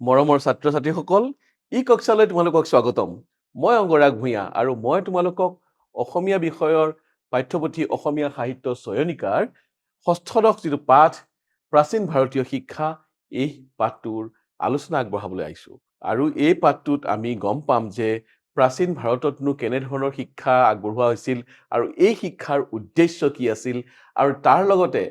মৰমৰ ছাত্ৰ ছাত্ৰীসকল ই কক্ষালৈ তোমালোকক স্বাগতম। মই অংগৰাগ ভূঞা আৰু মই তোমালোকক অসমীয়া বিষয়ৰ পাঠ্যপুথি অসমীয়া সাহিত্য চয়নিকাৰ ষষ্ঠদশ যিটো পাঠ প্ৰাচীন ভাৰতীয় শিক্ষা এই পাঠটোৰ আলোচনা আগবঢ়াবলৈ আহিছোঁ। আৰু এই পাঠটোত আমি গম পাম যে প্ৰাচীন ভাৰততনো কেনেধৰণৰ শিক্ষা আগবঢ়োৱা হৈছিল আৰু এই শিক্ষাৰ উদ্দেশ্য কি আছিল আৰু তাৰ লগতে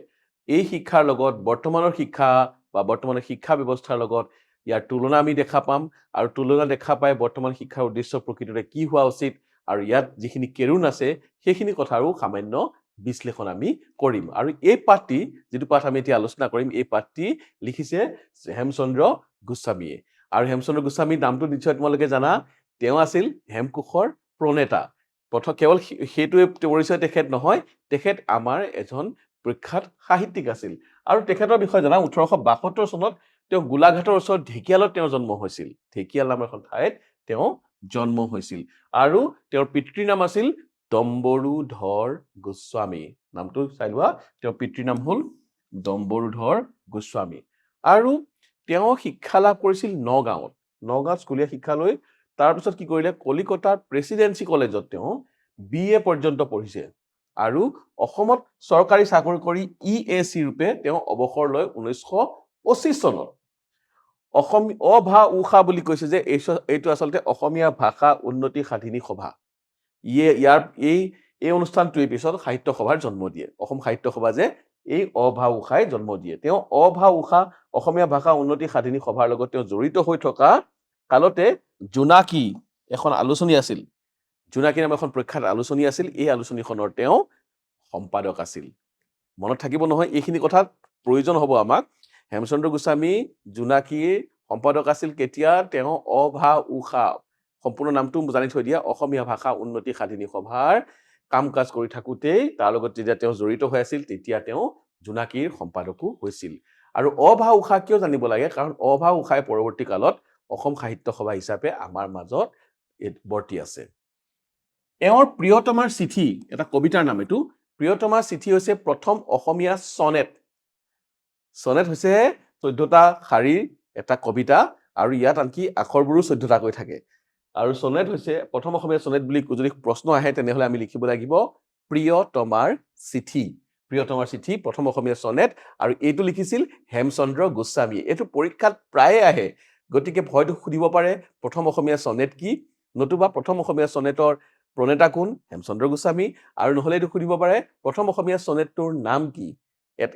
এই শিক্ষাৰ লগত বৰ্তমানৰ শিক্ষা বা বৰ্তমানৰ শিক্ষা ব্যৱস্থাৰ লগত ইয়াৰ তুলনা আমি দেখা পাম আৰু তুলনা দেখা পাই বৰ্তমান শিক্ষাৰ উদ্দেশ্য প্ৰকৃততে কি হোৱা উচিত আৰু ইয়াত যিখিনি কেৰুণ আছে সেইখিনি কথাৰো সামান্য বিশ্লেষণ আমি কৰিম। আৰু এই পাঠটি যিটো পাঠ আমি এতিয়া আলোচনা কৰিম এই পাঠটি লিখিছে হেমচন্দ্ৰ গোস্বামীয়ে। আৰু হেমচন্দ্ৰ গোস্বামীৰ নামটো নিশ্চয় তোমালোকে জানা তেওঁ আছিল হেমকোষৰ প্ৰণেতা। প্ৰথম কেৱল সেইটোৱে পৰিচয় তেখেত নহয় তেখেত আমাৰ এজন প্ৰখ্যাত সাহিত্যিক আছিল। আৰু তেখেতৰ বিষয়ে জানা ওঠৰশ বাসত্তৰ চনত তেওঁ গোলাঘাটৰ ওচৰত ঢেকিয়ালত তেওঁৰ জন্ম হৈছিল। ঢেকিয়াল নামৰ এখন ঠাইত তেওঁ জন্ম হৈছিল। আৰু তেওঁৰ পিতৃৰ নাম আছিল ডম্বৰুধৰ গোস্বামী। নামটো চাই লোৱা তেওঁৰ পিতৃৰ নাম হ'ল ডম্বৰুধৰ গোস্বামী। আৰু তেওঁ শিক্ষা লাভ কৰিছিল নগাঁৱত। নগাঁৱত স্কুলীয়া শিক্ষা লৈ তাৰপিছত কি কৰিলে কলিকতাৰ প্ৰেচিডেঞ্চি কলেজত তেওঁ বি এ পৰ্যন্ত পঢ়িছে। আৰু অসমত চৰকাৰী চাকৰি কৰি ই এ চি ৰূপে তেওঁ অৱসৰ লয় ঊনৈছশ পঁচিছ চনত। অসম অভা উষা বুলি কৈছে যে এই- এইটো আচলতে অসমীয়া ভাষা উন্নতি সাধিনী সভা। ইয়ে ইয়াৰ এই এই অনুষ্ঠানটোৱে পিছত সাহিত্য সভাৰ জন্ম দিয়ে। অসম সাহিত্য সভা যে এই অভা উষাই জন্ম দিয়ে। তেওঁ অভা উষা অসমীয়া ভাষা উন্নতি সাধিনী সভাৰ লগত তেওঁ জড়িত হৈ থকা কালতে জোনাকী এখন আলোচনী আছিল। জোনাকী নামৰ এখন প্ৰখ্যাত আলোচনী আছিল। এই আলোচনীখনৰ তেওঁ সম্পাদক আছিল। মনত থাকিব নহয় এইখিনি কথাত প্ৰয়োজন হ'ব আমাক। হেমচন্দ্ৰ গোস্বামী জোনাকীৰ সম্পাদক আছিল কেতিয়া? তেওঁ অভা উষা সম্পূৰ্ণ নামটো জানি থৈ দিয়া অসমীয়া ভাষা উন্নতি সাধিনী সভাৰ কাম কাজ কৰি থাকোঁতেই তাৰ লগত যেতিয়া তেওঁ জড়িত হৈ আছিল তেতিয়া তেওঁ জোনাকীৰ সম্পাদকো হৈছিল। আৰু অভা উষা কিয় জানিব লাগে? কাৰণ অভা উষাই পৰৱৰ্তী কালত অসম সাহিত্য সভা হিচাপে আমাৰ মাজত বৰ্তি আছে। এওঁৰ প্ৰিয়তমাৰ চিঠি এটা কবিতাৰ নাম এইটো প্ৰিয়তমাৰ চিঠি হৈছে প্ৰথম অসমীয়া চনেট চনেট হৈছে চৈধ্যটা শাৰীৰ এটা কবিতা আৰু ইয়াত আনকি আখৰবোৰো চৈধ্যটাকৈ থাকে। আৰু চনেট হৈছে প্ৰথম অসমীয়া চনেট বুলি যদি প্ৰশ্ন আহে তেনেহ'লে আমি লিখিব লাগিব প্ৰিয়তমাৰ চিঠি। প্ৰিয়তমাৰ চিঠি প্ৰথম অসমীয়া চনেট আৰু এইটো লিখিছিল হেমচন্দ্ৰ গোস্বামীয়ে এইটো পৰীক্ষাত প্ৰায়ে আহে গতিকে হয়তো সুধিব পাৰে প্ৰথম অসমীয়া চনেট কি? নতুবা প্ৰথম অসমীয়া চনেটৰ প্ৰণেতা কোন? হেমচন্দ্ৰ গোস্বামী। আৰু নহ'লে এইটো সুধিব পাৰে প্ৰথম অসমীয়া চনেটটোৰ নাম কি?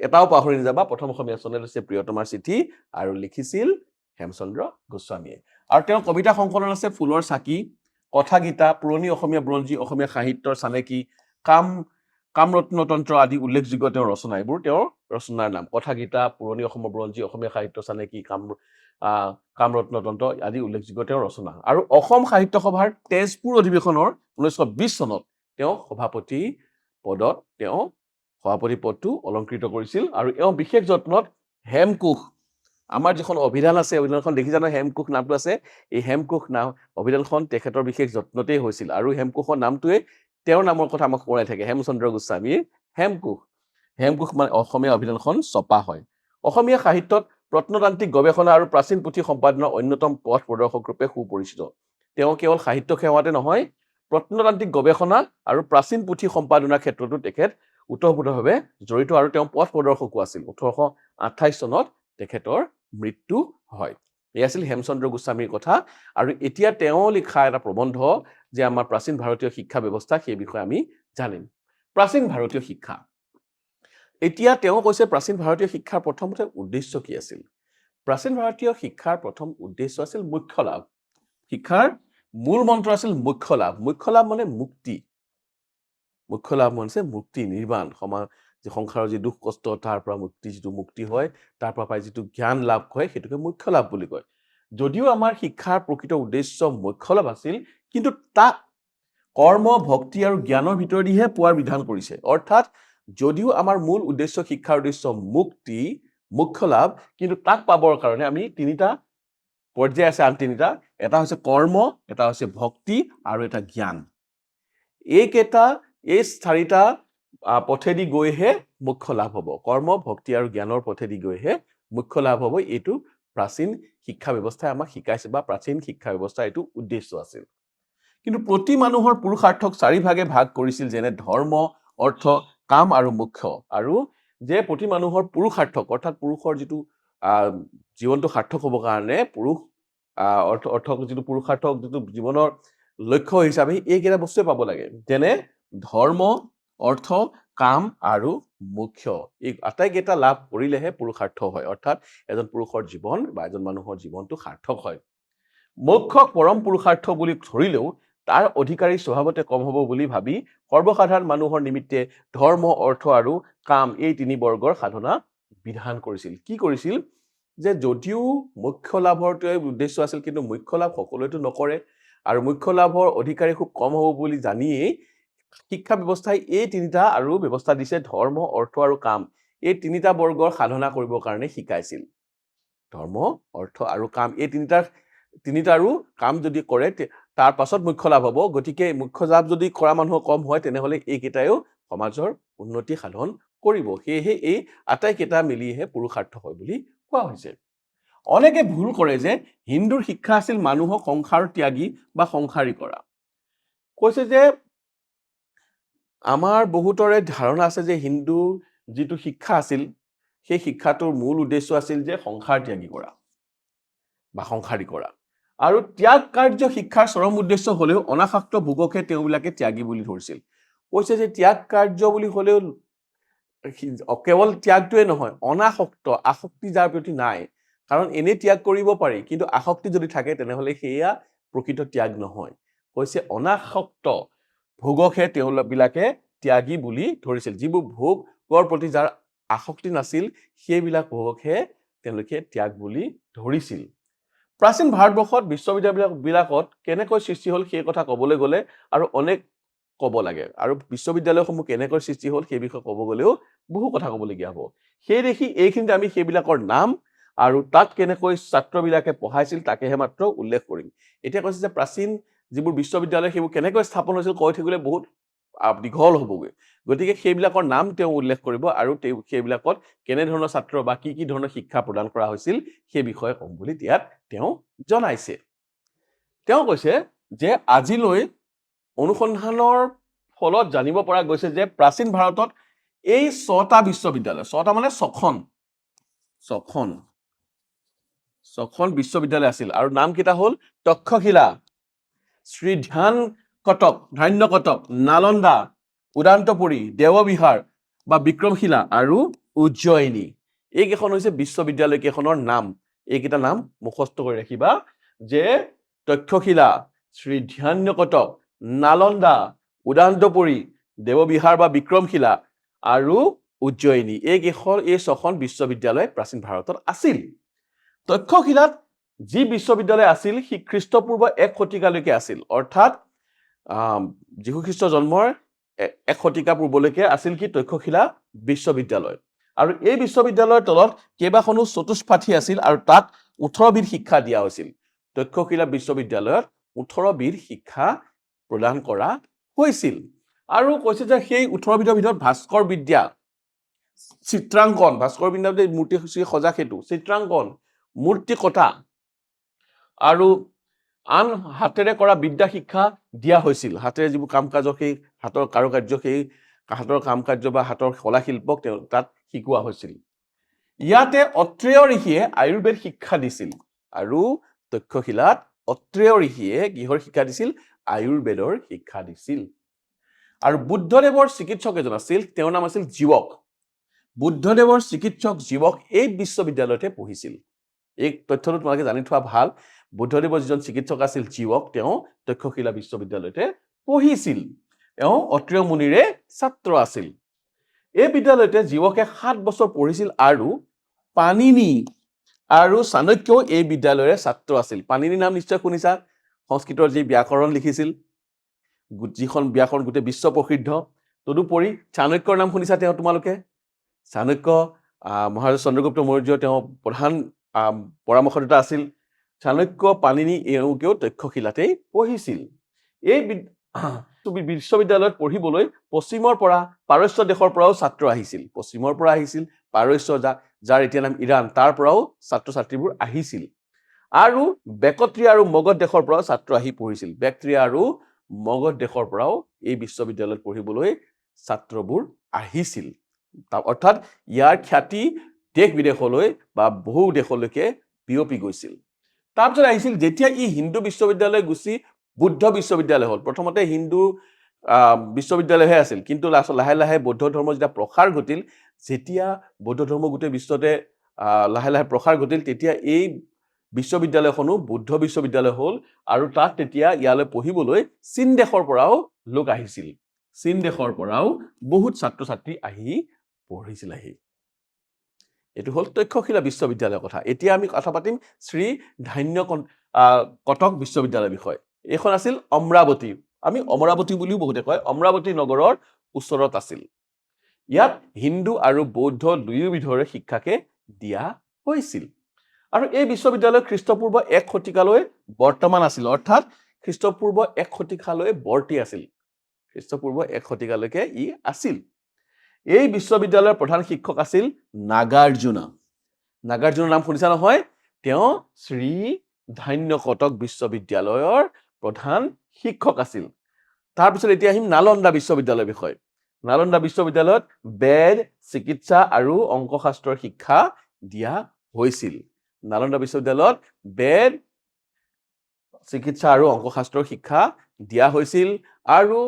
এটাও পাহৰি নাযাবা। প্ৰথম অসমীয়া চনেট হৈছে প্ৰিয়তমাৰ চিঠি আৰু লিখিছিল হেমচন্দ্ৰ গোস্বামীয়ে। আৰু তেওঁৰ কবিতা সংকলন আছে ফুলৰ চাকি কথা গীতা পুৰণি অসমীয়া বুৰঞ্জী অসমীয়া সাহিত্যৰ চানেকি কাম কামৰত্নতন্ত্ৰ আদি উল্লেখযোগ্য তেওঁৰ ৰচনা। এইবোৰ তেওঁৰ ৰচনাৰ নাম। কথা গীতা পুৰণি অসমৰ বুৰঞ্জী অসমীয়া সাহিত্য চানেকি কাম কামৰত্নতন্ত্ৰ আদি উল্লেখযোগ্য তেওঁৰ ৰচনা। আৰু অসম সাহিত্য সভাৰ তেজপুৰ অধিৱেশনৰ ঊনৈছশ বিছ চনত তেওঁ সভাপতি পদত তেওঁ সভাপতি পদটো অলংকৃত কৰিছিল আৰু এওঁ বিশেষ যত্নত হেমকোষ আমাৰ যিখন অভিধান আছে অভিধানখন দেখিছা নহয় হেমকোষ নামটো আছে? এই হেমকোষ নাম অভিধানখন তেখেতৰ বিশেষ যত্নতেই হৈছিল আৰু হেমকোষৰ নামটোৱে তেওঁৰ নামৰ কথা আমাক সোঁৱৰাই থাকে হেমচন্দ্ৰ গোস্বামীৰ হেমকোষ। হেমকোষ মানে অসমীয়া অভিধানখন ছপা হয়। অসমীয়া সাহিত্যত প্ৰত্নতান্ত্ৰিক গৱেষণা আৰু প্ৰাচীন পুথি সম্পাদনৰ অন্যতম পথ প্ৰদৰ্শক ৰূপে সুপৰিচিত। তেওঁ কেৱল সাহিত্য সেৱাতে নহয় প্ৰত্নতান্ত্ৰিক গৱেষণা আৰু প্ৰাচীন পুথি সম্পাদনাৰ ক্ষেত্ৰতো তেখেত ওতঃপ্ৰোতভাৱে জড়িত আৰু তেওঁ পথ প্ৰদৰ্শকো আছিল। ওঠৰশ আঠাইছ চনত তেখেতৰ মৃত্যু হয়। এই আছিল হেমচন্দ্ৰ গোস্বামীৰ কথা আৰু এতিয়া তেওঁ লিখা এটা প্ৰবন্ধ যে আমাৰ প্ৰাচীন ভাৰতীয় শিক্ষা ব্যৱস্থা সেই বিষয়ে আমি জানিম। প্ৰাচীন ভাৰতীয় শিক্ষা। এতিয়া তেওঁ কৈছে প্ৰাচীন ভাৰতীয় শিক্ষাৰ প্ৰথমতে উদ্দেশ্য কি আছিল? প্ৰাচীন ভাৰতীয় শিক্ষাৰ প্ৰথম উদ্দেশ্য আছিল মুখ্য লাভ। শিক্ষাৰ মূল মন্ত্ৰ আছিল মুখ্য লাভ। মুখ্য লাভ মানে মুক্তি। মুখ্য লাভ মানে মুক্তি নিৰ্বাণ। সমাজ যে সংসাৰৰ যি দুখ কষ্ট তাৰ পৰা মুক্তি যিটো মুক্তি হয় তাৰ পৰা পাই যিটো জ্ঞান লাভ হয় সেইটোকে মুখ্য লাভ বুলি কয়। যদিও আমাৰ শিক্ষাৰ প্ৰকৃত উদ্দেশ্য মুখ্য লাভ আছিল কিন্তু তাক কৰ্ম ভক্তি আৰু জ্ঞানৰ ভিতৰেদিহে পোৱাৰ বিধান কৰিছে। অৰ্থাৎ যদিও আমাৰ মূল উদ্দেশ্য শিক্ষাৰ উদ্দেশ্য মুক্তি মুখ্য লাভ কিন্তু তাক পাবৰ কাৰণে আমি তিনিটা পৰ্যায় আছে আন তিনিটা। এটা হৈছে কৰ্ম এটা হৈছে ভক্তি আৰু এটা জ্ঞান। এইকেইটা এই চাৰিটা পথেদি গৈহে মুখ্য লাভ হ'ব। কৰ্ম ভক্তি আৰু জ্ঞানৰ পথেদি গৈহে মুখ্য লাভ হ'ব। এইটো প্ৰাচীন শিক্ষা ব্যৱস্থাই আমাক শিকাইছে বা প্ৰাচীন শিক্ষা ব্যৱস্থাৰ এইটো উদ্দেশ্য আছিল। কিন্তু প্ৰতি মানুহৰ পুৰুষাৰ্থক চাৰিভাগে ভাগ কৰিছিল যেনে ধৰ্ম অৰ্থ কাম আৰু মুখ্য। আৰু যে প্ৰতি মানুহৰ পুৰুষাৰ্থক অৰ্থাৎ পুৰুষৰ যিটো জীৱনটো সাৰ্থক হ'বৰ কাৰণে পুৰুষ অৰ্থ অৰ্থ যিটো পুৰুষাৰ্থক যিটো জীৱনৰ লক্ষ্য হিচাপে এইকেইটা বস্তুৱে পাব লাগে। যেনে ধৰ্ম অৰ্থ কাম আৰু মুখ্য। এই আটাইকেইটা লাভ কৰিলেহে পুৰুষাৰ্থ হয়। অৰ্থাৎ এজন পুৰুষৰ জীৱন বা এজন মানুহৰ জীৱনটো সাৰ্থক হয়। মোক্ষক পৰম পুৰুষাৰ্থ বুলি ধৰিলেও তাৰ অধিকাৰী স্বভাৱতে কম হ'ব বুলি ভাবি সৰ্বসাধাৰণ মানুহৰ নিমিত্তে ধৰ্ম অৰ্থ আৰু কাম এই তিনি বৰ্গৰ সাধনা বিধান কৰিছিল। কি কৰিছিল? যে যদিও মুখ্য লাভৰটোৱে উদ্দেশ্য আছিল কিন্তু মুখ্য লাভ সকলোৱেতো নকৰে। আৰু মুখ্য লাভৰ অধিকাৰী খুব কম হ'ব বুলি জানিয়েই শিক্ষা ব্যৱস্থাই এই তিনিটা আৰু ব্যৱস্থা দিছে ধৰ্ম অৰ্থ আৰু কাম। এই তিনিটা বৰ্গৰ সাধনা কৰিবৰ কাৰণে শিকাইছিল। ধৰ্ম অৰ্থ আৰু কাম এই তিনিটাৰ তিনিটাৰো কাম যদি কৰে তাৰ পাছত মুখ্য লাভ হ'ব। গতিকে মুখ্য লাভ যদি কৰা মানুহ কম হয় তেনেহ'লে এইকেইটাইও সমাজৰ উন্নতি সাধন কৰিব। সেয়েহে এই আটাইকেইটা মিলিহে পুৰুষাৰ্থ হয় বুলি কোৱা হৈছে। অনেকে ভুল কৰে যে হিন্দুৰ শিক্ষা আছিল মানুহক সংসাৰ ত্যাগী বা সংসাৰী কৰা। কৈছে যে আমাৰ বহুতৰে ধাৰণা আছে যে হিন্দু যিটো শিক্ষা আছিল সেই শিক্ষাটোৰ মূল উদ্দেশ্য আছিল যে সংসাৰ ত্যাগী কৰা বা সংসাৰী কৰা। আৰু ত্যাগ কাৰ্য শিক্ষাৰ চৰম উদ্দেশ্য হলেও অনাসক্ত ভোগকহে তেওঁবিলাকে ত্যাগী বুলি ধৰিছিল। কৈছে যে ত্যাগ কাৰ্য বুলি হলেও কেৱল ত্যাগটোৱে নহয় অনাসক্ত আসক্তি যাৰ প্ৰতি নাই কাৰণ এনেই ত্যাগ কৰিব পাৰি কিন্তু আসক্তি যদি থাকে তেনেহলে সেয়া প্ৰকৃত ত্যাগ নহয়। কৈছে অনাসক্ত ভোগকহে তেওঁবিলাকে ত্যাগী বুলি ধৰিছিল। যিবোৰ ভোগৰ প্ৰতি যাৰ আসক্তি নাছিল সেইবিলাক ভোগকহে তেওঁলোকে ত্যাগ বুলি ধৰিছিল। প্ৰাচীন ভাৰতবৰ্ষত বিশ্ববিদ্যালয়বিলাক বিলাকত কেনেকৈ সৃষ্টি হ'ল সেই কথা ক'বলৈ গ'লে আৰু অনেক ক'ব লাগে। আৰু বিশ্ববিদ্যালয়সমূহ কেনেকৈ সৃষ্টি হ'ল সেই বিষয়ে ক'ব গ'লেও বহু কথা ক'বলগীয়া হ'ব। সেই দেখি এইখিনিতে আমি সেইবিলাকৰ নাম আৰু তাত কেনেকৈ ছাত্ৰবিলাকে পঢ়াইছিল তাকেহে মাত্ৰ উল্লেখ কৰিম। এতিয়া কৈছে যে প্ৰাচীন যিবোৰ বিশ্ববিদ্যালয় সেইবোৰ কেনেকৈ স্থাপন হৈছিল কৈ থাকিলে বহুত দীঘল হ'বগৈ। গতিকে সেইবিলাকৰ নাম তেওঁ উল্লেখ কৰিব আৰু তেওঁ সেইবিলাকত কেনেধৰণৰ ছাত্ৰ বা কি কি ধৰণৰ শিক্ষা প্ৰদান কৰা হৈছিল সেই বিষয়ে ক'ম বুলি ইয়াত তেওঁ জনাইছে। তেওঁ কৈছে যে আজিলৈ অনুসন্ধানৰ ফলত জানিব পৰা গৈছে যে প্ৰাচীন ভাৰতত এই ছটা বিশ্ববিদ্যালয় ছটা মানে ছখন ছখন ছখন বিশ্ববিদ্যালয় আছিল আৰু নামকেইটা হ'ল তক্ষশিলা শ্ৰীধ্যান কটক ধান্য কটক নালন্দা উদান্তপুৰী দেৱবিহাৰ বা বিক্ৰমশিলা আৰু উজ্জয়িনী। এইকেইখন হৈছে বিশ্ববিদ্যালয় কেইখনৰ নাম। এইকেইটা নাম মুখস্থ কৰি ৰাখিবা যে তক্ষশিলা শ্ৰীধ্যান্য কটক নালন্দা উদান্তপুৰী দেৱবিহাৰ বা বিক্ৰমশিলা আৰু উজ্জয়িনী। এইকেইখন এই ছখন বিশ্ববিদ্যালয় প্ৰাচীন ভাৰতত আছিল। তক্ষশিলাত যি বিশ্ববিদ্যালয় আছিল সি খ্ৰীষ্টপূৰ্ব এক শতিকালৈকে আছিল। অৰ্থাৎ আম, যীশু খ্ৰীষ্ট জন্মৰ এক শতিকা পূৰ্বলৈকে আছিল কি তক্ষশিলা বিশ্ববিদ্যালয়। আৰু এই বিশ্ববিদ্যালয়ৰ তলত কেইবাখনো চতুষ্পাঠী আছিল আৰু তাত ওঠৰবিধ শিক্ষা দিয়া হৈছিল। তক্ষশিলা বিশ্ববিদ্যালয়ত ওঠৰবিধ শিক্ষা প্ৰদান কৰা হৈছিল। আৰু কৈছে যে সেই ওঠৰবিধৰ ভিতৰত ভাস্কৰ বিদ্যা চিত্ৰাংকন ভাস্কৰ বিদ্যা মূৰ্তি সজা সেইটো চিত্ৰাংকন মূৰ্তি কটা আৰু আন হাতেৰে কৰা বিদ্যা শিক্ষা দিয়া হৈছিল। হাতেৰে যিবোৰ কাম কাজৰ সেই হাতৰ কাৰুকাৰ্য, সেই হাতৰ কাম কাৰ্য বা হাতৰ কলা শিল্পক তেওঁ তাত শিকোৱা হৈছিল। ইয়াতে অত্ৰেয় ঋষিয়ে আয়ুৰ্বেদ শিক্ষা দিছিল আৰু তক্ষশিলাত অত্ৰেয় ঋষিয়ে কিহৰ শিক্ষা দিছিল? আয়ুৰ্বেদৰ শিক্ষা দিছিল। আৰু বুদ্ধদেৱৰ চিকিৎসক এজন আছিল, তেওঁৰ নাম আছিল জীৱক। বুদ্ধদেৱৰ চিকিৎসক জীৱক এই বিশ্ববিদ্যালয়তে পঢ়িছিল। এই তথ্যটো তোমালোকে জানি থোৱা ভালো। বুদ্ধদেৱৰ যিজন চিকিৎসক আছিল জীৱক তেওঁ তক্ষশিলা বিশ্ববিদ্যালয়তে পঢ়িছিল। তেওঁ অত্ৰেয় মুনিৰে ছাত্ৰ আছিল। এই বিদ্যালয়তে জীৱকে সাত বছৰ পঢ়িছিল আৰু পাণিনি আৰু চাণক্যও এই বিদ্যালয়ৰে ছাত্ৰ আছিল। পাণিনিৰ নাম নিশ্চয় শুনিছা? সংস্কৃতৰ যি ব্যাকৰণ লিখিছিল যিখন ব্যাকৰণ গোটেই বিশ্ব প্ৰসিদ্ধ, তদুপৰি চাণক্যৰ নাম শুনিছা তেওঁ তোমালোকে? চাণক্য মহাৰাজ চন্দ্ৰগুপ্ত মৌৰ্য তেওঁ প্ৰধান পৰামৰ্শদাতা আছিল। চাণক্য পাণিনি এওঁকেও তক্ষশিলাতেই পঢ়িছিল। এই বিদ- বিশ্ববিদ্যালয়ত পঢ়িবলৈ পশ্চিমৰ পৰা পাৰস্য দেশৰ পৰাও ছাত্ৰ আহিছিল। পশ্চিমৰ পৰা আহিছিল পাৰস্য যা যাৰ এতিয়া নাম ইৰাণ তাৰ পৰাও ছাত্ৰ ছাত্ৰীবোৰ আহিছিল। আৰু বেকট্ৰিয়া আৰু মগধ দেশৰ পৰাও ছাত্ৰ আহি পঢ়িছিল। বেক্ট্ৰিয়া আৰু মগধ দেশৰ পৰাও এই বিশ্ববিদ্যালয়ত পঢ়িবলৈ ছাত্ৰবোৰ আহিছিল। অৰ্থাৎ ইয়াৰ খ্যাতি দেশ বিদেশলৈ বা বহু দেশলৈকে বিয়পি গৈছিল। তাৰপিছত আহিছিল যেতিয়া ই হিন্দু বিশ্ববিদ্যালয় গুচি বুদ্ধ বিশ্ববিদ্যালয় হ'ল। প্ৰথমতে হিন্দু বিশ্ববিদ্যালয়হে আছিল। কিন্তু লাহে লাহে বৌদ্ধ ধৰ্ম যেতিয়া প্ৰসাৰ ঘটিল যেতিয়া বৌদ্ধ ধৰ্ম গোটেই বিশ্বতে লাহে লাহে প্ৰসাৰ ঘটিল তেতিয়া এই বিশ্ববিদ্যালয়খনো বুদ্ধ বিশ্ববিদ্যালয় হ'ল আৰু তাত তেতিয়া ইয়ালৈ পঢ়িবলৈ চীন দেশৰ পৰাও লোক আহিছিল। চীন দেশৰ পৰাও বহুত ছাত্ৰ ছাত্ৰী আহি পঢ়িছিল আহি এইটো হ'ল তক্ষশিলা বিশ্ববিদ্যালয়ৰ কথা। এতিয়া আমি কথা পাতিম শ্ৰী ধান্য কটক বিশ্ববিদ্যালয়ৰ বিষয়ে। এইখন আছিল অমৰাৱতী। আমি অমৰাৱতী বুলিও বহুতে কয় অমৰাৱতী নগৰৰ ওচৰত আছিল। ইয়াত হিন্দু আৰু বৌদ্ধ দুয়োবিধৰে শিক্ষাকে দিয়া হৈছিল। আৰু এই বিশ্ববিদ্যালয় খ্ৰীষ্টপূৰ্ব এক শতিকালৈ বৰ্তমান আছিল। অৰ্থাৎ খ্ৰীষ্টপূৰ্ব এক শতিকালৈ বৰ্তি আছিল। খ্ৰীষ্টপূৰ্ব এক শতিকালৈকে ই আছিল। এই বিশ্ববিদ্যালয়ৰ প্ৰধান শিক্ষক আছিল নাগাৰ্জুনা। নাগাৰ্জুনৰ নাম শুনিছা নহয়? তেওঁ শ্ৰী ধান্য কটক বিশ্ববিদ্যালয়ৰ প্ৰধান শিক্ষক আছিল। তাৰপিছত এতিয়া আহিম নালন্দা বিশ্ববিদ্যালয়ৰ বিষয়ে। নালন্দা বিশ্ববিদ্যালয়ত বেদ চিকিৎসা আৰু অংকশাস্ত্ৰৰ শিক্ষা দিয়া হৈছিল। নালন্দা বিশ্ববিদ্যালয়ত বেদ চিকিৎসা আৰু অংকশাস্ত্ৰৰ শিক্ষা দিয়া হৈছিল আৰু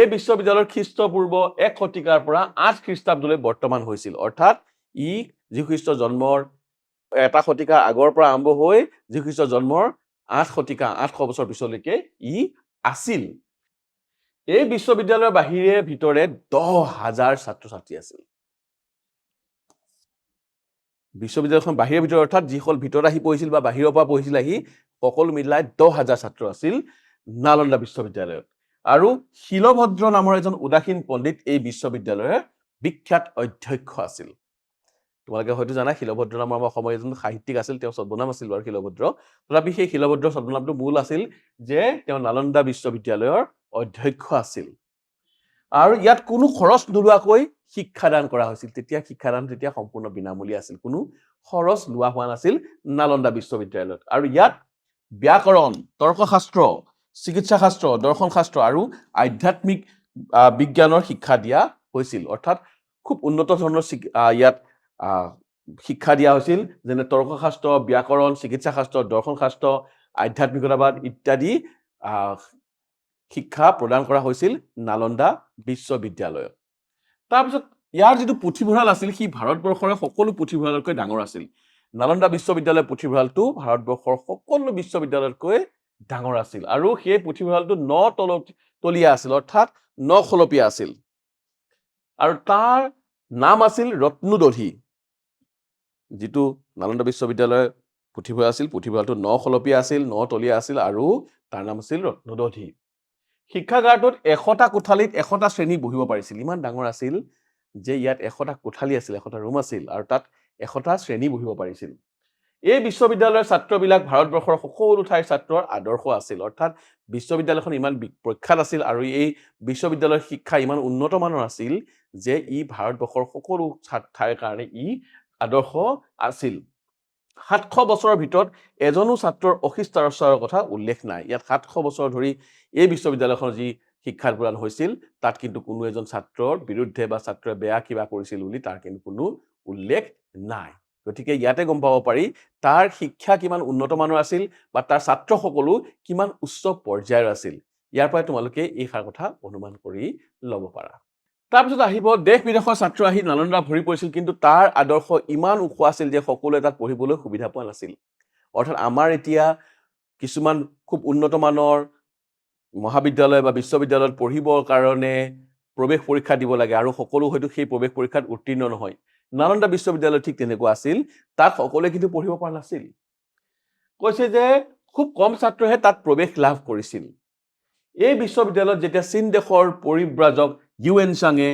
এই বিশ্ববিদ্যালয়ৰ খ্ৰীষ্টপূৰ্ব এক শতিকাৰ পৰা আঠ খ্ৰীষ্টাব্দলৈ বৰ্তমান হৈছিল। অৰ্থাৎ ই যীশুখ্ৰীষ্ট জন্মৰ এটা শতিকাৰ আগৰ পৰা আৰম্ভ হৈ যীশুখ্ৰীষ্ট জন্মৰ আঠ শতিকা আঠশ বছৰ পিছলৈকে ই আছিল। এই বিশ্ববিদ্যালয়ৰ বাহিৰে ভিতৰে দহ হাজাৰ ছাত্ৰ ছাত্ৰী আছিল। বিশ্ববিদ্যালয়খন বাহিৰে ভিতৰত অৰ্থাৎ যিসকল ভিতৰত আহি পঢ়িছিল বা বাহিৰৰ পৰা পঢ়িছিল আহি সকলো মিলাই দহ হাজাৰ ছাত্ৰ আছিল নালন্দা বিশ্ববিদ্যালয়ত। আৰু শিলভদ্ৰ নামৰ এজন উদাসীন পণ্ডিত এই বিশ্ববিদ্যালয়ৰ বিখ্যাত অধ্যক্ষ আছিল। তোমালোকে হয়তো জানা শিলভদ্ৰ নামৰ আমাৰ অসমৰ এজন সাহিত্যিক আছিল তেওঁ ছদ্মনাম আছিল বাৰু শিলভদ্ৰ। তথাপি সেই শিলভদ্ৰ ছদ্মনামটো মূল আছিল যে তেওঁ নালন্দা বিশ্ববিদ্যালয়ৰ অধ্যক্ষ আছিল। আৰু ইয়াত কোনো খৰচ নোলোৱাকৈ শিক্ষাদান কৰা হৈছিল। তেতিয়া শিক্ষাদান তেতিয়া সম্পূৰ্ণ বিনামূলীয়া আছিল। কোনো খৰচ লোৱা হোৱা নাছিল নালন্দা বিশ্ববিদ্যালয়ত। আৰু ইয়াত ব্যাকৰণ তৰ্কশাস্ত্ৰ চিকিৎসা শাস্ত্ৰ দৰ্শন শাস্ত্ৰ আৰু আধ্যাত্মিক বিজ্ঞানৰ শিক্ষা দিয়া হৈছিল। অৰ্থাৎ খুব উন্নত ধৰণৰ ইয়াত শিক্ষা দিয়া হৈছিল। যেনে তৰ্কশাস্ত্ৰ ব্যাকৰণ চিকিৎসা শাস্ত্ৰ দৰ্শন শাস্ত্ৰ আধ্যাত্মিকতাবাদ ইত্যাদি শিক্ষা প্ৰদান কৰা হৈছিল নালন্দা বিশ্ববিদ্যালয়ত। তাৰপিছত ইয়াৰ যিটো পুথিভঁৰাল আছিল সি ভাৰতবৰ্ষৰে সকলো পুথিভঁৰালতকৈ ডাঙৰ আছিল। নালন্দা বিশ্ববিদ্যালয়ৰ পুথিভঁৰালটো ভাৰতবৰ্ষৰ সকলো বিশ্ববিদ্যালয়তকৈ ডাঙৰ আছিল। আৰু সেই পুথিভঁৰালটো ন তল তলীয়া আছিল অৰ্থাৎ ন খলপীয়া আছিল। আৰু তাৰ নাম আছিল ৰত্নোদধি। যিটো নালন্দা বিশ্ববিদ্যালয়ৰ পুথিভঁৰাল আছিল পুথিভঁৰালটো ন খলপীয়া আছিল ন তলীয়া আছিল আৰু তাৰ নাম আছিল ৰত্নোদধি। শিক্ষাগাৰটোত এশটা কোঠালিত এশটা শ্ৰেণী বহিব পাৰিছিল। ইমান ডাঙৰ আছিল যে ইয়াত এশটা কোঠালি আছিল এশটা ৰুম আছিল আৰু তাত এশটা শ্ৰেণী বহিব পাৰিছিল। এই বিশ্ববিদ্যালয়ৰ ছাত্ৰবিলাক ভাৰতবৰ্ষৰ সকলো ঠাইৰ ছাত্ৰৰ আদৰ্শ আছিল। অৰ্থাৎ বিশ্ববিদ্যালয়খন ইমান প্ৰখ্যাত আছিল আৰু এই বিশ্ববিদ্যালয়ৰ শিক্ষা ইমান উন্নত মানৰ আছিল যে ই ভাৰতবৰ্ষৰ সকলো ঠাইৰ কাৰণে ই আদৰ্শ আছিল। সাতশ বছৰৰ ভিতৰত এজনো ছাত্ৰৰ অশিষ্টাচাৰৰ কথা উল্লেখ নাই। ইয়াত সাতশ বছৰ ধৰি এই বিশ্ববিদ্যালয়খনৰ যি শিক্ষা প্ৰদান হৈছিল তাত কিন্তু কোনো এজন ছাত্ৰৰ বিৰুদ্ধে বা ছাত্ৰই বেয়া কিবা কৰিছিল বুলি তাৰ কিন্তু কোনো উল্লেখ নাই। গতিকে ইয়াতে গম পাব পাৰি তাৰ শিক্ষা কিমান উন্নত মানৰ আছিল বা তাৰ ছাত্ৰসকলো কিমান উচ্চ পৰ্যায়ৰ আছিল। ইয়াৰ পৰাই তোমালোকে এই সাৰ কথা অনুমান কৰি ল'ব পাৰা। তাৰপিছত আহিব দেশ বিদেশৰ ছাত্ৰ আহি নালন্দা ভৰি পৰিছিল কিন্তু তাৰ আদৰ্শ ইমান ওখ আছিল যে সকলোৱে তাত পঢ়িবলৈ সুবিধা পোৱা নাছিল। অৰ্থাৎ আমাৰ এতিয়া কিছুমান খুব উন্নত মানৰ মহাবিদ্যালয় বা বিশ্ববিদ্যালয়ত পঢ়িবৰ কাৰণে প্ৰৱেশ পৰীক্ষা দিব লাগে আৰু সকলো হয়তো সেই প্ৰৱেশ পৰীক্ষাত উত্তীৰ্ণ নহয়। নালন্দা বিশ্ববিদ্যালয় ঠিক তেনেকুৱা আছিল। তাত সকলোৱে কিন্তু পঢ়িব পৰা নাছিল। কৈছে যে খুব কম ছাত্ৰহে তাত প্ৰৱেশ লাভ কৰিছিল। এই বিশ্ববিদ্যালয়ত যেতিয়া চীন দেশৰ পৰিব্ৰাজক ইউ এন চাঙে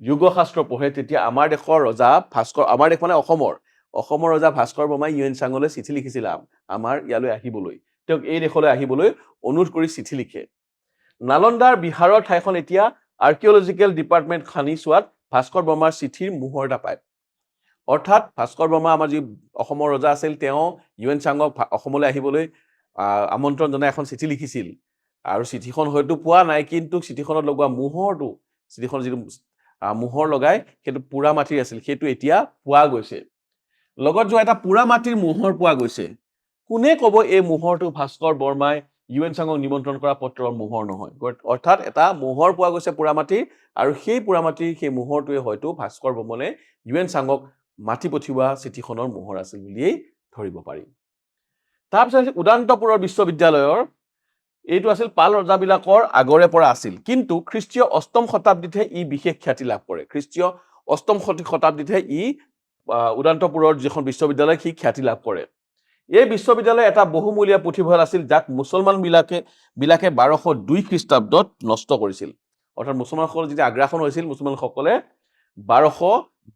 যোগশাস্ত্ৰ পঢ়ে তেতিয়া আমাৰ দেশৰ ৰজা ভাস্কৰ আমাৰ দেশ মানে অসমৰ অসমৰ ৰজা ভাস্কৰ বৰ্মাই ইউ এন চাঙলৈ চিঠি লিখিছিল আম- আমাৰ ইয়ালৈ আহিবলৈ। তেওঁক এই দেশলৈ আহিবলৈ অনুৰোধ কৰি চিঠি লিখে। নালন্দাৰ বিহাৰৰ ঠাইখন এতিয়া আৰ্কিঅলজিকেল ডিপাৰ্টমেণ্ট খানি চোৱাত ভাস্কৰ বৰ্মাৰ চিঠিৰ মোহৰ এটা পায় অৰ্থাৎ ভাস্কৰ বৰ্মা আমাৰ যি অসমৰ ৰজা আছিল তেওঁ ইউ এন চাঙক অসমলৈ আহিবলৈ আহ, আমন্ত্ৰণ জনাই এখন চিঠি লিখিছিল। আৰু চিঠিখন হয়তো পোৱা নাই কিন্তু চিঠিখনত লগোৱা মোহৰটো চিঠিখন যিটো মোহৰ লগাই সেইটো পোৰা মাটিৰ আছিল সেইটো এতিয়া পোৱা গৈছে। লগত যোৱা এটা পোৰা মাটিৰ মোহৰ পোৱা গৈছে। কোনে ক'ব এই মোহৰটো ভাস্কৰ বৰ্মাই ইউ এন চাঙক নিমন্ত্ৰণ কৰা পত্ৰৰ মোহৰ নহয়? অৰ্থাৎ এটা মোহৰ পোৱা গৈছে পোৰা মাটিৰ আৰু সেই পোৰা মাটিৰ সেই মোহৰটোৱে হয়তো ভাস্কৰ বৰ্মনে ইউ এন চাঙক মাতি পঠিওৱা চিঠিখনৰ মোহৰ আছিল বুলিয়েই ধৰিব পাৰি। তাৰপিছত আছিল উদান্তপুৰৰ বিশ্ববিদ্যালয়ৰ এইটো আছিল পাল ৰজাবিলাকৰ আগৰে পৰা আছিল। কিন্তু খ্ৰীষ্টীয় অষ্টম শতাব্দীতহে ই বিশেষ খ্যাতি লাভ কৰে। খ্ৰীষ্টীয় অষ্টম শতি- শতাব্দীতহে ই উদান্তপুৰৰ যিখন বিশ্ববিদ্যালয় সি খ্যাতি লাভ কৰে। এই বিশ্ববিদ্যালয় এটা বহুমূলীয়া পুথিভঁৰাল আছিল যাক মুছলমান বিলাকে বাৰশ দুই খ্ৰীষ্টাব্দত নষ্ট কৰিছিল। অৰ্থাৎ মুছলমানসকল যেতিয়া আগ্ৰাসন হৈছিল মুছলমানসকলে বাৰশ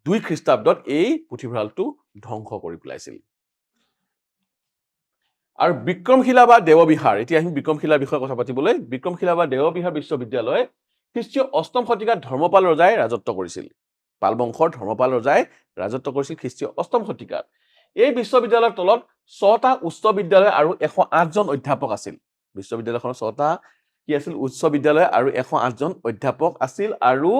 দুই খ্ৰীষ্টাব্দত এই পুথিভঁৰালটো ধ্বংস কৰি পেলাইছিল। আৰু বিক্ৰমশিলা বা দেৱবিহাৰ এতিয়া আহিম বিক্ৰমশিলাৰ বিষয়ে কথা পাতিবলৈ। বিক্ৰমশিলা বা দেৱবিহাৰ বিশ্ববিদ্যালয় খ্ৰীষ্টীয় অষ্টম শতিকাত ধৰ্মপাল ৰজাই ৰাজত্ব কৰিছিল। পাল বংশৰ ধৰ্মপাল ৰজাই ৰাজত্ব কৰিছিল খ্ৰীষ্টীয় অষ্টম শতিকাত। এই বিশ্ববিদ্যালয়ৰ তলত ছটা উচ্চ বিদ্যালয় আৰু এশ আঠজন অধ্যাপক আছিল। বিশ্ববিদ্যালয়খনৰ ছটা কি আছিল? উচ্চ বিদ্যালয় আৰু এশ আঠজন অধ্যাপক আছিল। আৰু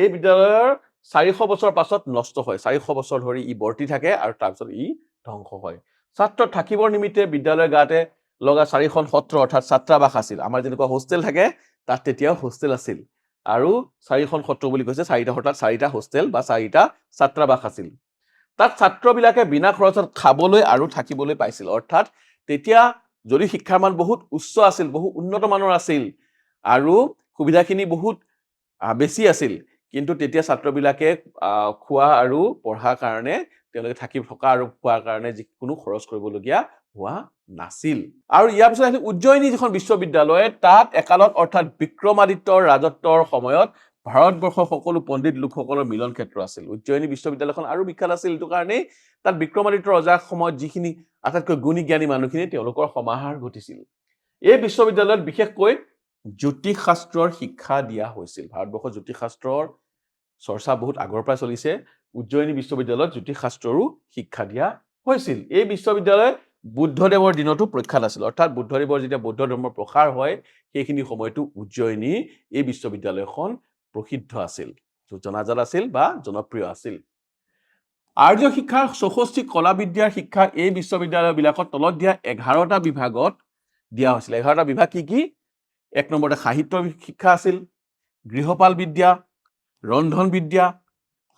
এই বিদ্যালয়ৰ চাৰিশ বছৰ পাছত নষ্ট হয়। চাৰিশ বছৰ ধৰি ই বৰ্তি থাকে আৰু তাৰপিছত ই ধ্বংস হয়। ছাত্ৰ থাকিবৰ নিমিত্তে বিদ্যালয়ৰ গাতে লগা চাৰিখন সত্ৰ অৰ্থাৎ ছাত্ৰাবাস আছিল। আমাৰ যেনেকুৱা হোষ্টেল থাকে তাত তেতিয়াও হোষ্টেল আছিল। আৰু চাৰিখন সত্ৰ বুলি কৈছে চাৰিটা অৰ্থাৎ চাৰিটা হোষ্টেল বা চাৰিটা ছাত্ৰাবাস আছিল। তাত ছাত্ৰবিলাকে বিনা খৰচত খাবলৈ আৰু থাকিবলৈ পাইছিল। অৰ্থাৎ তেতিয়া যদি শিক্ষাৰ মান বহুত উচ্চ আছিল বহু উন্নত মানৰ আছিল আৰু সুবিধাখিনি বহুত বেছি আছিল কিন্তু তেতিয়া ছাত্ৰবিলাকে খোৱা আৰু পঢ়াৰ কাৰণে তেওঁলোকে থাকি থকা আৰু খোৱাৰ কাৰণে যিকোনো খৰচ কৰিবলগীয়া হোৱা নাছিল। আৰু ইয়াৰ পিছত আহিল উজ্জয়িনী যিখন বিশ্ববিদ্যালয় তাত একালত অৰ্থাৎ বিক্ৰমাদিত্যৰ ৰাজত্বৰ সময়ত ভাৰতবৰ্ষৰ সকলো পণ্ডিত লোকসকলৰ মিলন ক্ষেত্ৰ আছিল। উজ্জয়িনী বিশ্ববিদ্যালয়খন আৰু বিখ্যাত আছিল এইটো কাৰণেই তাত বিক্ৰমাদিত্য ৰজাৰ সময়ত যিখিনি আটাইতকৈ গুণী জ্ঞানী মানুহখিনি তেওঁলোকৰ সমাহাৰ ঘটিছিল। এই বিশ্ববিদ্যালয়ত বিশেষকৈ জ্যোতিষ শাস্ত্ৰৰ শিক্ষা দিয়া হৈছিল। ভাৰতবৰ্ষৰ জ্যোতিষ শাস্ত্ৰৰ চৰ্চা বহুত আগৰ পৰাই চলিছে। উজ্জয়িনী বিশ্ববিদ্যালয়ত জ্যোতিষ শাস্ত্ৰৰো শিক্ষা দিয়া হৈছিল। এই বিশ্ববিদ্যালয় বুদ্ধদেৱৰ দিনতো প্ৰখ্যাত আছিল। অৰ্থাৎ বুদ্ধদেৱৰ যেতিয়া বৌদ্ধ ধৰ্মৰ প্ৰসাৰ হয় সেইখিনি সময়তো উজ্জয়িনী এই বিশ্ববিদ্যালয়খন প্ৰসিদ্ধ আছিল। জনাজাত আছিল বা জনপ্ৰিয় আছিল। আৰ্য শিক্ষাৰ চৌষষ্ঠি কলা বিদ্যাৰ শিক্ষা এই বিশ্ববিদ্যালয়বিলাকত তলত দিয়া এঘাৰটা বিভাগত দিয়া হৈছিল। এঘাৰটা বিভাগ কি কি? এক নম্বৰতে সাহিত্য শিক্ষা আছিল গৃহপাল বিদ্যা ৰন্ধন বিদ্যা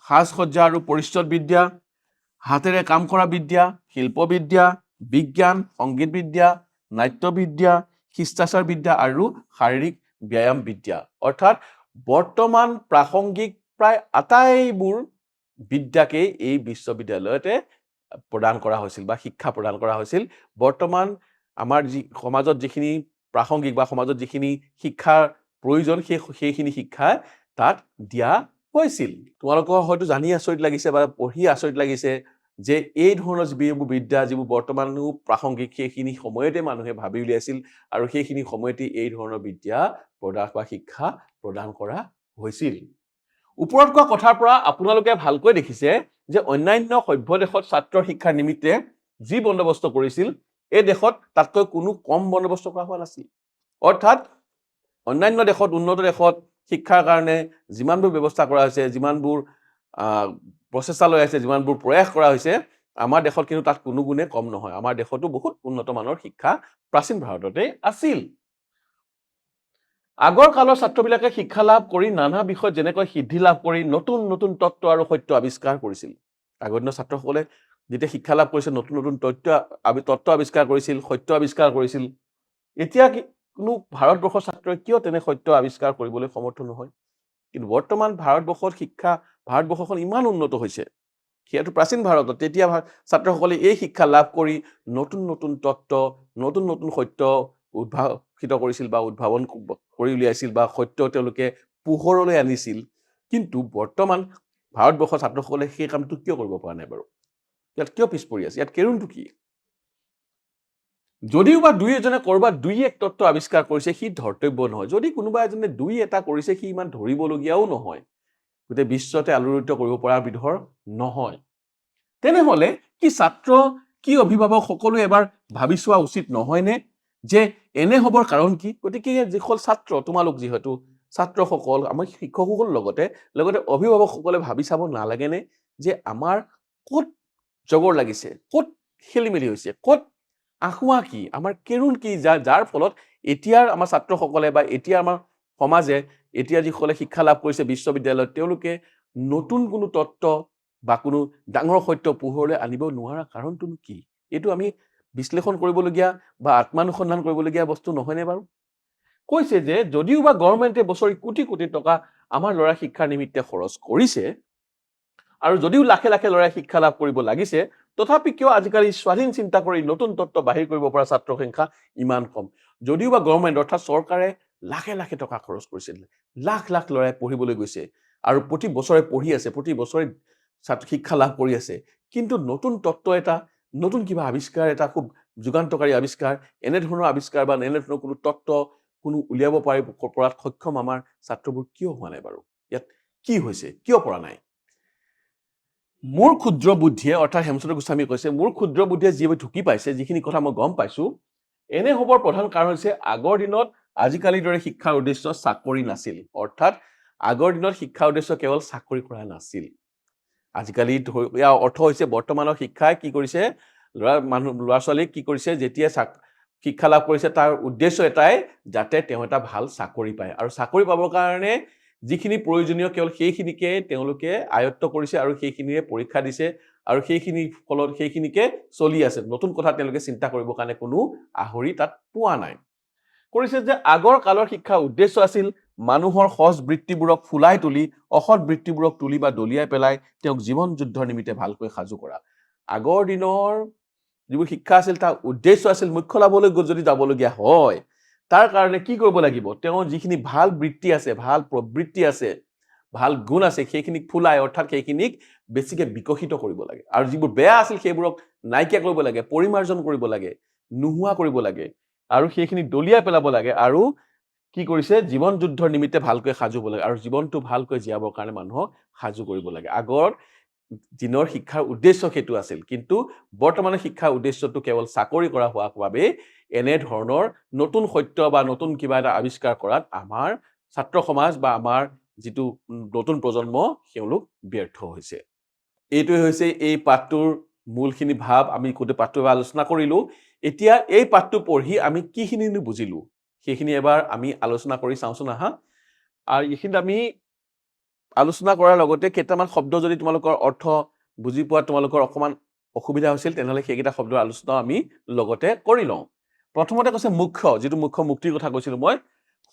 সাজ সজ্জা আৰু পৰিচ্ছদ বিদ্যা, হাতেৰে কাম কৰা বিদ্যা শিল্পবিদ্যা বিজ্ঞান, সংগীত বিদ্যা নাট্যবিদ্যা শিষ্টাচাৰ বিদ্যা আৰু শাৰীৰিক ব্যায়াম বিদ্যা। অৰ্থাৎ বৰ্তমান প্ৰাসংগিক প্ৰায় আটাইবোৰ বিদ্যাকেই এই বিশ্ববিদ্যালয়তে প্ৰদান কৰা হৈছিল বা শিক্ষা প্ৰদান কৰা হৈছিল। বৰ্তমান আমাৰ যি সমাজত যিখিনি প্ৰাসংগিক বা সমাজত যিখিনি শিক্ষাৰ প্ৰয়োজন, সেই, সেইখিনি শিক্ষা তাত দিয়া হৈছিল। তোমালোকৰ হয়তো জানি আচৰিত লাগিছে বা পঢ়ি আচৰিত লাগিছে যে এই ধৰণৰ যিবোৰ বিদ্যা যিবোৰ বৰ্তমানো প্ৰাসংগিক সেইখিনি সময়তে মানুহে ভাবি উলিয়াইছিল আৰু সেইখিনি সময়তে এই ধৰণৰ বিদ্যা প্ৰদান বা শিক্ষা প্ৰদান কৰা হৈছিল। ওপৰত কোৱা কথাৰ পৰা আপোনালোকে ভালকৈ দেখিছে যে অন্যান্য সভ্য দেশত ছাত্ৰৰ শিক্ষাৰ নিমিত্তে যি বন্দোবস্ত কৰিছিল এই দেশত তাতকৈ কোনো কম বন্দোবস্ত কৰা হোৱা নাছিল। অৰ্থাৎ অন্যান্য দেশত উন্নত দেশত শিক্ষাৰ কাৰণে যিমানবোৰ ব্যৱস্থা কৰা হৈছে যিমানবোৰ প্ৰচেষ্টা লৈ আছে যিমানবোৰ প্ৰয়াস কৰা হৈছে আমাৰ দেশত কিন্তু তাত কোনো গুণে কম নহয়। আমাৰ দেশতো বহুত উন্নত মানৰ শিক্ষা প্ৰাচীন ভাৰততে আছিল। আগৰ কালৰ ছাত্ৰবিলাকে শিক্ষা লাভ কৰি নানা বিষয়ত যেনেকৈ সিদ্ধি লাভ কৰি নতুন নতুন তত্ত্ব আৰু সত্য আৱিষ্কাৰ কৰিছিল। আগৰ দিনৰ ছাত্ৰসকলে যেতিয়া শিক্ষা লাভ কৰিছিল নতুন নতুন তথ্য তত্ত্ব আৱিষ্কাৰ কৰিছিল সত্য আৱিষ্কাৰ কৰিছিল এতিয়া কোনো ভাৰতবৰ্ষৰ ছাত্ৰই কিয় তেনে সত্য আৱিষ্কাৰ কৰিবলৈ সমৰ্থ নহয়? কিন্তু বৰ্তমান ভাৰতবৰ্ষত শিক্ষা ভাৰতবৰ্ষখন ইমান উন্নত হৈছে সেয়াটো প্ৰাচীন ভাৰতত তেতিয়া ছাত্ৰসকলে এই শিক্ষা লাভ কৰি নতুন নতুন তত্ত্ব নতুন নতুন সত্য উদ্ভাৱিত কৰিছিল বা উদ্ভাৱন কৰি উলিয়াইছিল বা সত্য তেওঁলোকে পোহৰলৈ আনিছিল। কিন্তু বৰ্তমান ভাৰতবৰ্ষৰ ছাত্ৰসকলে সেই কামটো কিয় কৰিব পৰা নাই বাৰু? ইয়াত কিয় পিছ পৰি আছে? ইয়াত কেৰুণটো কি? যদিও বা দুই এজনে ক'ৰবাত দুই এক তত্ত্ব আৱিষ্কাৰ কৰিছে সি ধৰ্তব্য নহয়। যদি কোনোবা এজনে দুই এটা কৰিছে সি ইমান ধৰিবলগীয়াও নহয়। গোটেই বিশ্বতে আলোড়িত কৰিব পৰা বিধৰ নহয়। তেনেহলে কি ছাত্ৰ কি অভিভাৱক সকলোৱে এবাৰ ভাবি চোৱা উচিত নহয়নে? যে এনে হ'বৰ কাৰণ কি? গতিকে যিসকল ছাত্ৰ তোমালোক যিহেতু ছাত্ৰসকল আমাৰ শিক্ষকসকলৰ লগতে লগতে অভিভাৱকসকলে ভাবি চাব নালাগেনে যে আমাৰ ক'ত জগৰ লাগিছে ক'ত খেলি মেলি হৈছে ক'ত আসোঁৱাহ কি? আমাৰ কেৰুণ কি? যাৰ যাৰ ফলত এতিয়াৰ আমাৰ ছাত্ৰসকলে বা এতিয়া আমাৰ সমাজে এতিয়া যিসকলে শিক্ষা লাভ কৰিছে বিশ্ববিদ্যালয়ত তেওঁলোকে নতুন কোনো তত্ত্ব বা কোনো ডাঙৰ সত্য পোহৰলৈ আনিব নোৱাৰা কাৰণটোনো কি? এইটো আমি বিশ্লেষণ কৰিবলগীয়া বা আত্মানুসন্ধান কৰিবলগীয়া বস্তু নহয়নে বাৰু? কৈছে যে যদিও বা গভৰ্ণমেণ্টে বছৰি কোটি কোটি টকা আমাৰ ল'ৰা শিক্ষাৰ নিমিত্তে খৰচ কৰিছে আৰু যদিও লাখে লাখে ল'ৰাই শিক্ষা লাভ কৰিব লাগিছে তথাপি কিয় আজিকালি স্বাধীন চিন্তা কৰি নতুন তত্ত্ব বাহিৰ কৰিব পৰা ছাত্ৰৰ সংখ্যা ইমান কম? যদিও বা গভৰ্ণমেণ্ট অৰ্থাৎ চৰকাৰে লাখে লাখে টকা খৰচ কৰিছিল, লাখ লাখ ল'ৰাই পঢ়িবলৈ গৈছে আৰু প্ৰতি বছৰে পঢ়ি আছে, প্ৰতি বছৰে ছাত্ৰ শিক্ষা লাভ কৰি আছে। কিন্তু নতুন তত্ত্ব এটা, নতুন কিবা আৱিষ্কাৰ এটা, খুব যুগান্তকাৰী আৱিষ্কাৰ, এনেধৰণৰ আৱিষ্কাৰ বা এনেধৰণৰ কোনো তত্ত্ব কোনো উলিয়াব পাৰি পৰাত সক্ষম আমাৰ ছাত্ৰবোৰ কিয় হোৱা নাই বাৰু? ইয়াত কি হৈছে? কিয় পৰা নাই? মোৰ ক্ষুদ্ৰ বুদ্ধিয়ে অৰ্থাৎ হেমচন্দ্ৰ গোস্বামীয়ে কৈছে মোৰ ক্ষুদ্ৰ বুদ্ধিয়ে যিবোৰ ঢুকি পাইছে যিখিনি কথা মই গম পাইছো এনে হ'বৰ প্ৰধান কাৰণ হৈছে আগৰ দিনত আজিকালিৰ দৰে শিক্ষাৰ উদ্দেশ্য চাকৰি নাছিল। অৰ্থাৎ আগৰ দিনত শিক্ষাৰ উদ্দেশ্য কেৱল চাকৰি কৰা নাছিল। আজিকালি ইয়াৰ অৰ্থ হৈছে বৰ্তমানৰ শিক্ষাই কি কৰিছে ল'ৰা মানুহ ল'ৰা ছোৱালীক কি কৰিছে যেতিয়া চাক- শিক্ষা লাভ কৰিছে তাৰ উদ্দেশ্য এটাই যাতে তেওঁ এটা ভাল চাকৰি পায়। আৰু চাকৰি পাবৰ কাৰণে যিখিনি প্ৰয়োজনীয় কেৱল সেইখিনিকে তেওঁলোকে আয়ত্ব কৰিছে আৰু সেইখিনিৰে পৰীক্ষা দিছে আৰু সেইখিনি ফলত সেইখিনিকে চলি আছে। নতুন কথা তেওঁলোকে চিন্তা কৰিবৰ কাৰণে কোনো আহৰি তাত পোৱা নাই। কৰিছে যে আগৰ কালৰ শিক্ষাৰ উদ্দেশ্য আছিল মানুহৰ সজ বৃত্তিবোৰক ফুলাই তুলি অসৎ বৃত্তিবোৰক তুলি বা দলিয়াই পেলাই তেওঁক জীৱন যুদ্ধৰ নিমিত্তে ভালকৈ সাজু কৰা। আগৰ দিনৰ যিবোৰ শিক্ষা আছিল তাৰ উদ্দেশ্য আছিল মুখ্য লাভলৈ যদি যাবলগীয়া হয় তাৰ কাৰণে কি কৰিব লাগিব? তেওঁৰ যিখিনি ভালো বৃত্তি আছে, ভালো প্ৰবৃত্তি আছে, ভালো গুণ আছে, সেইখিনিক ফুলাই, অৰ্থাৎ সেইখিনিক বেছিকে বিকশিত কৰিব লাগে। আৰু যিবোৰ বেয়া আছিল, সেইবোৰক নাইকিয়া কৰিব লাগে, পৰিমাৰ্জন কৰিব লাগে, নোহোৱা কৰিব লাগে, আৰু সেইখিনি দলিয়াই পেলাব লাগে, আৰু কি কৰিছে, জীৱন যুদ্ধৰ নিমিত্তে ভালকৈ সাজু হ'ব লাগে, আৰু জীৱনটো ভালকৈ জীয়াবৰ কাৰণে মানুহক সাজু কৰিব লাগে। আগৰ দিনৰ শিক্ষাৰ উদ্দেশ্য সেইটো আছিল। কিন্তু বৰ্তমানৰ শিক্ষাৰ উদ্দেশ্যটো কেৱল চাকৰি কৰা হোৱা বাবে এনেধৰণৰ নতুন সত্য বা নতুন কিবা এটা আৱিষ্কাৰ কৰাত আমাৰ ছাত্ৰ সমাজ বা আমাৰ যিটো নতুন প্ৰজন্ম তেওঁলোক ব্যৰ্থ হৈছে। এইটোৱে হৈছে এই পাঠটোৰ মূলখিনি ভাৱ আমি গোটেই পাঠটো এবাৰ আলোচনা কৰিলোঁ। এতিয়া এই পাঠটো পঢ়ি আমি কিখিনিনো বুজিলোঁ? সেইখিনি এবাৰ আমি আলোচনা কৰি চাওঁচোন আহা। আৰু এইখিনিত আমি আলোচনা কৰাৰ লগতে কেইটামান শব্দ যদি তোমালোকৰ অৰ্থ বুজি পোৱাত তোমালোকৰ অকণমান অসুবিধা হৈছিল তেনেহ'লে সেইকেইটা শব্দৰ আলোচনা আমি লগতে কৰি লওঁ। প্ৰথমতে কৈছে মুখ্য যিটো মুখ্য মুক্তিৰ কথা কৈছিলোঁ মই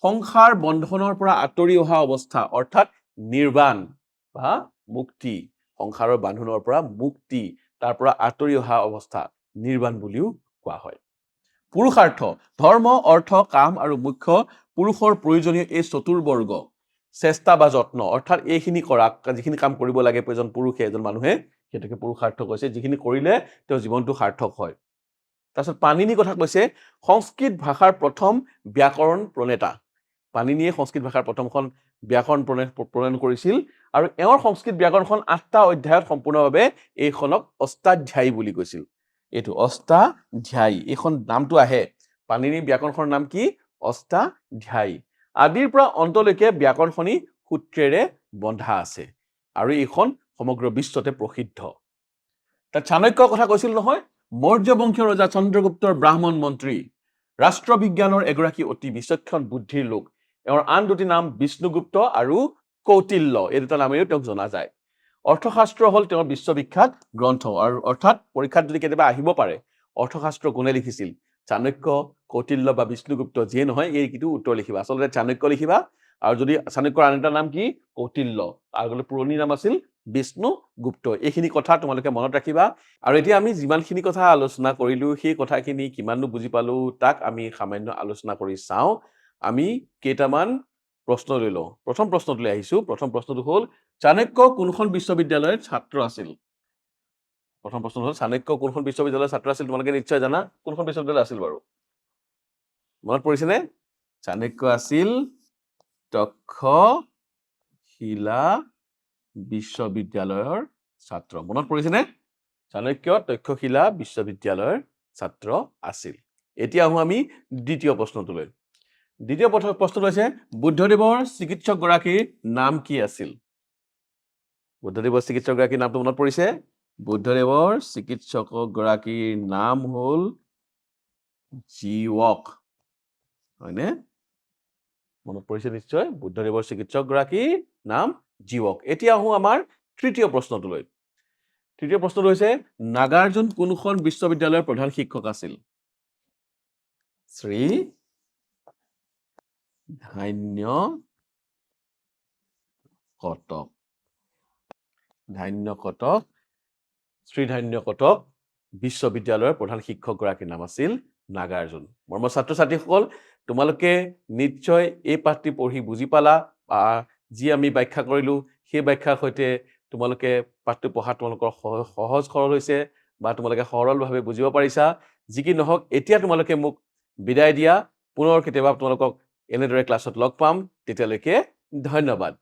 সংসাৰ বন্ধনৰ পৰা আঁতৰি অহা অৱস্থা অৰ্থাৎ নিৰ্বাণ বা মুক্তি সংসাৰৰ বান্ধোনৰ পৰা মুক্তি তাৰ পৰা আঁতৰি অহা অৱস্থা নিৰ্বাণ বুলিও কোৱা হয়। পুৰুষাৰ্থ ধৰ্ম অৰ্থ কাম আৰু মুখ্য পুৰুষৰ প্ৰয়োজনীয় এই চতুৰ্বৰ্গ চেষ্টা বা যত্ন অৰ্থাৎ এইখিনি কৰা যিখিনি কাম কৰিব লাগে এজন পুৰুষে এজন মানুহে সেইটোকে পুৰুষাৰ্থ কৈছে। যিখিনি কৰিলে তেওঁৰ জীৱনটো সাৰ্থক হয়। তাৰপিছত পাণিনি কথা কৈছে সংস্কৃত ভাষাৰ প্ৰথম ব্যাকৰণ প্ৰণেতা। পাণিনিয়ে সংস্কৃত ভাষাৰ প্ৰথমখন ব্যাকৰণ প্ৰণয় প্ৰণয়ন কৰিছিল আৰু এওঁৰ সংস্কৃত ব্যাকৰণখন আঠটা অধ্যায়ত সম্পূৰ্ণভাৱে এইখনক অষ্টাধ্যায়ী বুলি কৈছিল। এইটো অষ্টাধ্যায়ী এইখন নামটো আহে। পাণিনিৰ ব্যাকৰণখনৰ নাম কি? অষ্টাধ্যায়ী। আদিৰ পৰা অন্তলৈকে ব্যাকৰণখনি সূত্ৰেৰে বন্ধা আছে আৰু এইখন সমগ্ৰ বিশ্বতে প্ৰসিদ্ধ। তাত চাণক্যৰ কথা কৈছিল নহয় মৌৰ্য বংশীয় ৰজা চন্দ্ৰগুপ্তৰ ব্ৰাহ্মণ মন্ত্ৰী ৰাষ্ট্ৰবিজ্ঞানৰ এগৰাকী অতি বিচক্ষণ বুদ্ধিৰ লোক। এওঁৰ আন দুটি নাম বিষ্ণুগুপ্ত আৰু কৌটিল্য এই দুটা নামেৰেও তেওঁক জনা যায়। অৰ্থশাস্ত্ৰ হ'ল তেওঁৰ বিশ্ববিখ্যাত গ্ৰন্থ আৰু অৰ্থাৎ পৰীক্ষাত যদি কেতিয়াবা আহিব পাৰে অৰ্থশাস্ত্ৰ কোনে লিখিছিল? চাণক্য কৌটিল্য বা বিষ্ণুগুপ্ত যিয়ে নহয় এই কিন্তু উত্তৰ লিখিবা। আচলতে চাণক্য লিখিবা আৰু যদি চাণক্যৰ আন এটা নাম কি? কৌটিল্য। আগলৈ পুৰণি নাম আছিল বিষ্ণুগুপ্ত। এইখিনি কথা তোমালোকে মনত ৰাখিবা। আৰু এতিয়া আমি যিমানখিনি কথা আলোচনা কৰিলোঁ সেই কথাখিনি কিমাননো বুজি পালোঁ তাক আমি সামান্য আলোচনা কৰি চাওঁ। আমি কেইটামান প্ৰশ্ন লৈ লওঁ। প্ৰথম প্ৰশ্নটোলৈ আহিছোঁ। প্ৰথম প্ৰশ্নটো হ'ল চাণক্য কোনখন বিশ্ববিদ্যালয়ৰ ছাত্ৰ আছিল? প্ৰথম প্ৰশ্ন হ'ল চাণক্য কোনখন বিশ্ববিদ্যালয়ৰ ছাত্ৰ আছিল তোমালোকে নিশ্চয় জানা, কোনখন বিশ্ববিদ্যালয় আছিল বাৰু? মনত পৰিছেনে চাণক্য আছিল তক্ষশিলা বিশ্ববিদ্যালয়ৰ ছাত্ৰ। মনত পৰিছেনে চাণক্য তক্ষশিলা বিশ্ববিদ্যালয়ৰ ছাত্ৰ আছিল। এতিয়া আহোঁ আমি দ্বিতীয় প্ৰশ্নটোলৈ। দ্বিতীয় প্ৰশ্নটো হৈছে, বুদ্ধদেৱৰ চিকিৎসকগৰাকীৰ নাম কি আছিল? বুদ্ধদেৱৰ চিকিৎসকগৰাকীৰ নামটো মনত পৰিছে? বুদ্ধদেৱৰ চিকিৎসকগৰাকীৰ নাম হ'ল জীৱক হয়নে? মনত পৰিছে নিশ্চয়? বুদ্ধদেৱৰ চিকিৎসকগৰাকীৰ নাম জীৱক এতিয়া আহোঁ আমাৰ তৃতীয় প্ৰশ্নটোলৈ। তৃতীয় প্ৰশ্নটো হৈছে, নাগাৰ্জুন কোনখন বিশ্ববিদ্যালয়ৰ প্ৰধান শিক্ষক আছিল? শ্ৰী ধান্য কটক। ধান্য কটক শ্ৰীধান্য কটক বিশ্ববিদ্যালয়ৰ প্ৰধান শিক্ষকগৰাকীৰ নাম আছিল নাগাৰ্জুন। মৰ্ম ছাত্ৰ ছাত্ৰীসকল তোমালোকে নিশ্চয় এই পাঠটি পঢ়ি বুজি পালা বা যি আমি ব্যাখ্যা কৰিলোঁ সেই ব্যাখ্যাৰ সৈতে তোমালোকে পাঠটো পঢ়াত তোমালোকৰ সহ- সহজ সৰল হৈছে বা তোমালোকে সৰলভাৱে বুজিব পাৰিছা। যি কি নহওক এতিয়া তোমালোকে মোক বিদায় দিয়া। পুনৰ কেতিয়াবা তোমালোকক এনেদৰে ক্লাছত লগ পাম। তেতিয়ালৈকে ধন্যবাদ।